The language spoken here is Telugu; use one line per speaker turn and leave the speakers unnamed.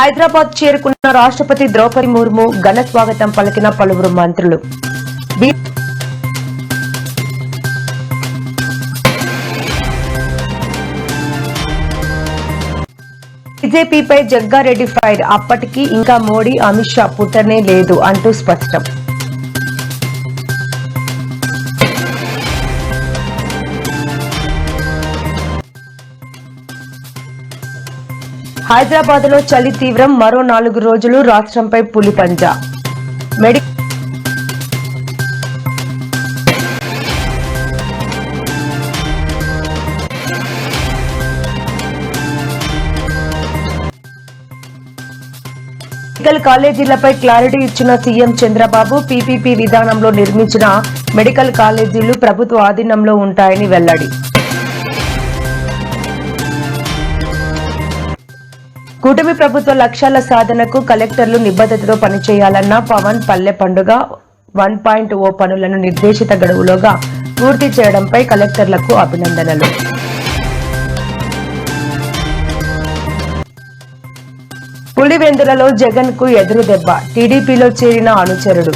హైదరాబాద్ చేరుకున్న రాష్ట్రపతి ద్రౌపది ముర్ము ఘన స్వాగతం పలికిన పలువురు మంత్రులు. బీజేపీపై జగ్గారెడ్డి ఫైర్ అప్పటికి ఇంకా మోడీ అమిత్ షా పుట్టనే లేదు అంటూ స్పష్టం. హైదరాబాద్లో చలి తీవ్రం. మరో నాలుగు రోజులు రాష్ట్రంపై పులి పంజా మెడి మెడికల్ కాలేజీలపై క్లారిటీ ఇచ్చిన సీఎం చంద్రబాబు పీపీపీ విధానంలో నిర్మించిన మెడికల్ కాలేజీలు ప్రభుత్వ ఆధీనంలో ఉంటాయని వెల్లడి. కూటమి ప్రభుత్వ లక్ష్యాల సాధనకు కలెక్టర్లు నిబద్ధతతో పనిచేయాలన్న పవన్ పల్లె పండుగ వన్ పాయింట్ ఓ పనులను నిర్దేశిత గడువులోగా పూర్తి చేయడంపై కలెక్టర్లకు అభినందనలు. పులివెందులలో జగన్కు ఎదురు దెబ్బ టీడీపీలో చేరిన అనుచరుడు.